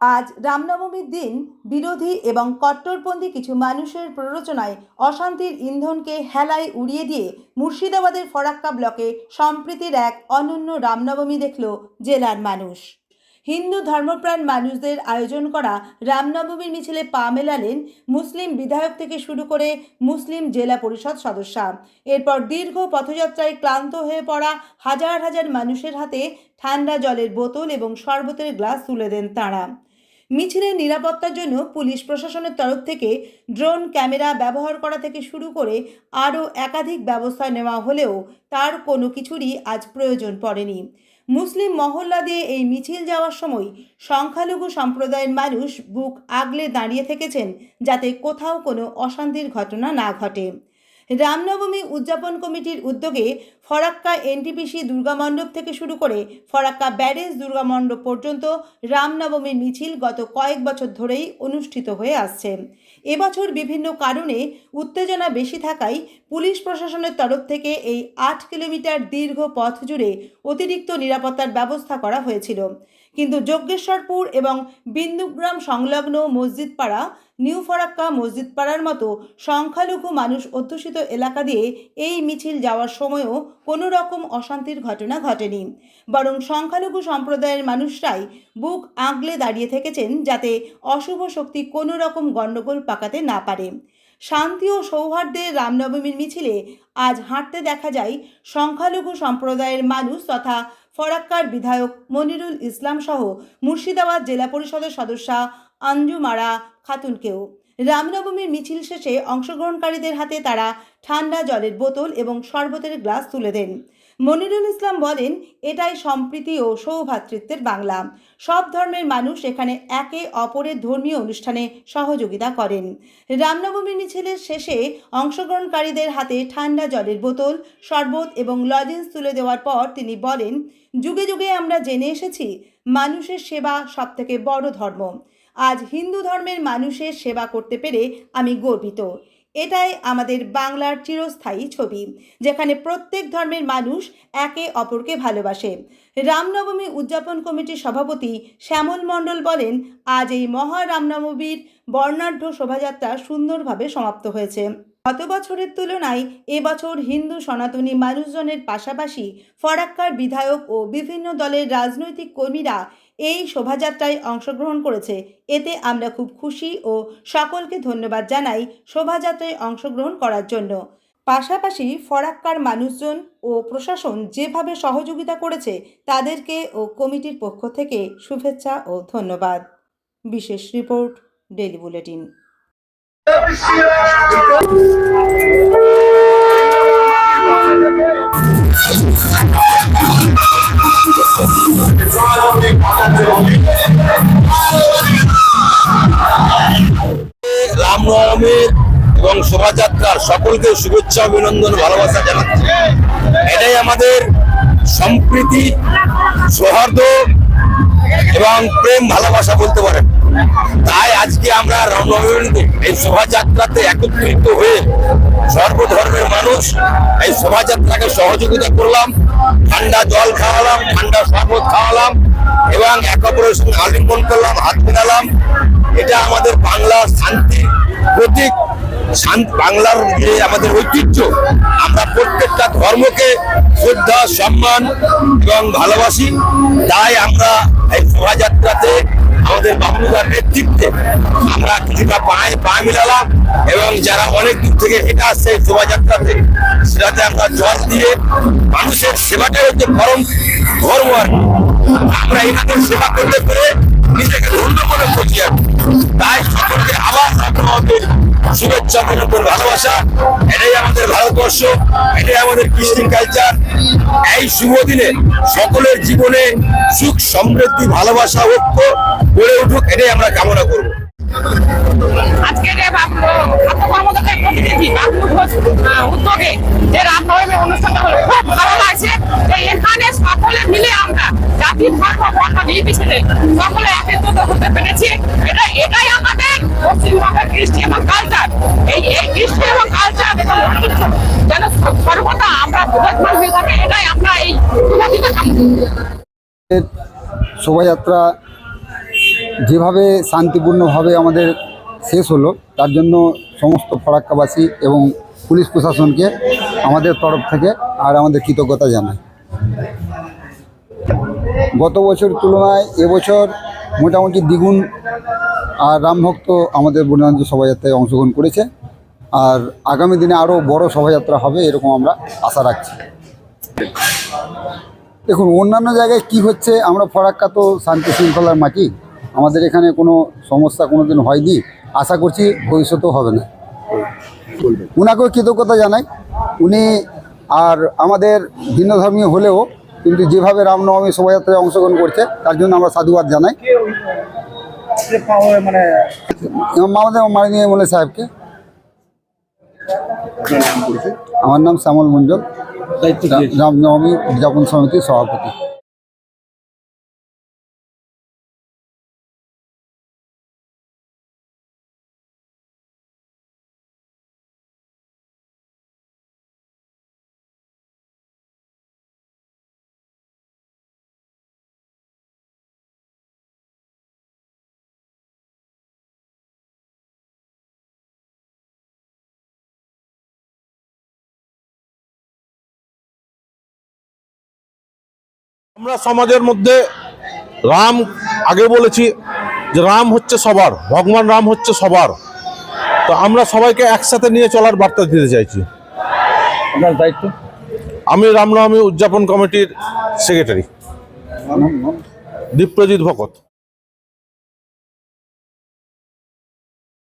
আজ রামনবমীর দিন বিরোধী এবং কট্টরপন্থী কিছু মানুষের প্ররোচনায় অশান্তির ইন্ধনকে হেলায় উড়িয়ে দিয়ে মুর্শিদাবাদের ফরাক্কা ব্লকে সম্প্রীতির এক অনন্য রামনবমী দেখল জেলার মানুষ। হিন্দু ধর্মপ্রাণ মানুষদের আয়োজন করা রামনবমীর মিছিলে পা মেলালেন মুসলিম বিধায়ক থেকে শুরু করে মুসলিম জেলা পরিষদ সদস্যা। এরপর দীর্ঘ পথযাত্রায় ক্লান্ত হয়ে পড়া হাজার হাজার মানুষের হাতে ঠান্ডা জলের বোতল এবং শরবতের গ্লাস তুলে দেন তাঁরা। মিছিলের নিরাপত্তার জন্য পুলিশ প্রশাসনের তরফ থেকে ড্রোন ক্যামেরা ব্যবহার করা থেকে শুরু করে আরও একাধিক ব্যবস্থা নেওয়া হলেও তার কোনো কিছুরই আজ প্রয়োজন পড়েনি। মুসলিম মহল্লা দিয়ে এই মিছিল যাওয়ার সময় সংখ্যালঘু সম্প্রদায়ের মানুষ বুক আগলে দাঁড়িয়ে থেকেছেন যাতে কোথাও কোনো অশান্তির ঘটনা না ঘটে। রামনবমী উদযাপন কমিটির উদ্যোগে ফরাক্কা এনটিপিসি দুর্গামণ্ডপ থেকে শুরু করে ফরাক্কা ব্যারেজ দুর্গামণ্ডপ পর্যন্ত রামনবমীর মিছিল গত কয়েক বছর ধরেই অনুষ্ঠিত হয়ে আসছে। এবছর বিভিন্ন কারণে উত্তেজনা বেশি থাকায় পুলিশ প্রশাসনের তরফ থেকে এই আট কিলোমিটার দীর্ঘ পথ জুড়ে অতিরিক্ত নিরাপত্তার ব্যবস্থা করা হয়েছিল। কিন্তু যজ্ঞেশ্বরপুর এবং বিন্দুগ্রাম সংলগ্ন মসজিদ পাড়া নিউ ফরাক্কা মসজিদ পাড়ার মতো সংখ্যালঘু মানুষ অধ্যুষিত এলাকা দিয়ে এই মিছিল যাওয়ার সময়ও কোনো রকম অশান্তির ঘটনা ঘটেনি। বরং সংখ্যালঘু সম্প্রদায়ের মানুষরাই বুক আগলে দাঁড়িয়ে থেকেছেন যাতে অশুভ শক্তি কোনো রকম গণ্ডগোল পাকাতে না পারে। শান্তি ও সৌহার্দ্যের রামনবমীর মিছিলে আজ হাঁটতে দেখা যায় সংখ্যালঘু সম্প্রদায়ের মানুষ তথা ফরাক্কার বিধায়ক মনিরুল ইসলাম সহ মুর্শিদাবাদ জেলা পরিষদের সদস্যা আঞ্জুমারা খাতুনকেও। রামনবমীর মিছিল শেষে অংশগ্রহণকারীদের হাতে তারা ঠান্ডা জলের বোতল এবং শরবতের গ্লাস তুলে দেন। মনিরুল ইসলাম বলেন, এটাই সম্প্রীতি ও সৌভ্রাতৃত্বের বাংলা। সব ধর্মের মানুষ এখানে একে অপরের ধর্মীয় অনুষ্ঠানে সহযোগিতা করেন। রামনবমী মিছিলের শেষে অংশগ্রহণকারীদের হাতে ঠান্ডা জলের বোতল, শরবত এবং লজেন্স তুলে দেওয়ার পর তিনি বলেন, যুগে যুগে আমরা জেনে এসেছি, মানুষের সেবা সবথেকে বড় ধর্ম। আজ হিন্দু ধর্মের মানুষের সেবা করতে পেরে আমি গর্বিত। এটাই আমাদের বাংলার চিরস্থায়ী ছবি, যেখানে প্রত্যেক ধর্মের মানুষ একে অপরকে ভালোবাসে। রামনবমী উদযাপন কমিটির সভাপতি শ্যামল মণ্ডল বলেন, আজ এই মহা রামনবমীর বর্ণাঢ্য শোভাযাত্রা সুন্দরভাবে সমাপ্ত হয়েছে। গত বছরের তুলনায় এবছর হিন্দু সনাতনী মানুষজনের পাশাপাশি ফরাক্কার বিধায়ক ও বিভিন্ন দলের রাজনৈতিক কর্মীরা এই শোভাযাত্রায় অংশগ্রহণ করেছে। এতে আমরা খুব খুশি ও সকলকে ধন্যবাদ জানাই শোভাযাত্রায় অংশগ্রহণ করার জন্য। পাশাপাশি ফরাক্কার মানুষজন ও প্রশাসন যেভাবে সহযোগিতা করেছে, তাদেরকে ও কমিটির পক্ষ থেকে শুভেচ্ছা ও ধন্যবাদ। বিশেষ রিপোর্ট ডেলি বুলেটিন। শোভাযাত্রার সকলকে শুভেচ্ছা, অভিনন্দন, ভালোবাসা জানাচ্ছি। এটাই আমাদের সম্প্রীতি, সৌহার্দ্য এবং প্রেম, ভালোবাসা বলতে পারেন। তাই আজকে আমরা রামনবমীতে এই শোভাযাত্রাতে একত্রিত হয়ে সর্বধর্মের মানুষ এই শোভাযাত্রাকে সহযোগিতা করলাম, ঠান্ডা জল খাওয়ালাম, ঠান্ডা শরবত খাওয়ালাম এবং এক অপরের সঙ্গে আলিঙ্গন করলাম, হাত মেলালাম। এটা আমাদের বাংলার শান্তির প্রতীক বাংলার যে আমাদের ঐতিহ্য, আমরা প্রত্যেকটা ধর্মকে শ্রদ্ধা, সম্মান এবং ভালোবাসি। তাই আমরা এই শোভাযাত্রাতে আমাদের বাবুদার নেতৃত্বে আমরা কিছুটা পায়ে পা মিলালাম এবং যারা অনেক দূর থেকে হেঁটে আসছে শোভাযাত্রাতে, সেটাতে আমরা জল দিয়ে মানুষের সেবাটাই হচ্ছে পরম ধর্ম আর আমরা এনাদের সেবা করতে পেরে নিজেকে শুভেচ্ছা অভিনন্দন ভালোবাসা, এটাই আমাদের ভারতবর্ষ, এটাই আমাদের কৃষ্টি কালচার এই শুভ দিনে সকলের জীবনে সুখ, সমৃদ্ধি, ভালোবাসা, ঐক্য গড়ে উঠুক, এটাই আমরা কামনা করব। আজকে যে কর্মকর্তার প্রতিনিধি এখানে সকলে মিলে আমরা জাতি সকলে শোভাযাত্রা যেভাবে শান্তিপূর্ণভাবে আমাদের শেষ হলো, তার জন্য সমস্ত ফরাক্কাবাসী এবং পুলিশ প্রশাসনকে আমাদের তরফ থেকে আর আমাদের কৃতজ্ঞতা জানায় গত বছর তুলনায় এবছর মোটামুটি দ্বিগুণ আর রামভক্ত আমাদের বন্যাঞ্জ শোভাযাত্রায় অংশগ্রহণ করেছে। আর আগামী দিনে আরও বড় শোভাযাত্রা হবে, এরকম আমরা আশা রাখছি। দেখুন, অন্যান্য জায়গায় কি হচ্ছে, আমরা ফরাক্কা তো শান্তি শৃঙ্খলার মাটি, আমাদের এখানে কোনো সমস্যা কোনো দিন হয়নি, আশা করছি ভবিষ্যতেও হবে না। উনাকেও কৃতজ্ঞতা জানাই, উনি আর আমাদের ভিন্ন ধর্মীয় হলেও কিন্তু যেভাবে রামনবমী শোভাযাত্রায় অংশগ্রহণ করছে, তার জন্য আমরা সাধুবাদ জানাই। আমাদের মাননীয় এমএলএ সাহেবকে। আমার নাম শ্যামল মঞ্জল। রামনবমী উদযাপন সমিতির সভাপতি। আমরা সমাজের মধ্যে রাম আগে বলেছি যে রাম হচ্ছে সবার ভগবান রাম হচ্ছে সবার। তো আমরা সবাইকে একসাথে নিয়ে চলার বার্তা দিতে চাইছি। আপনার দায়িত্ব? আমি রামনবমী উদযাপন কমিটির সেক্রেটারি দীপ্রজিৎ ভকত।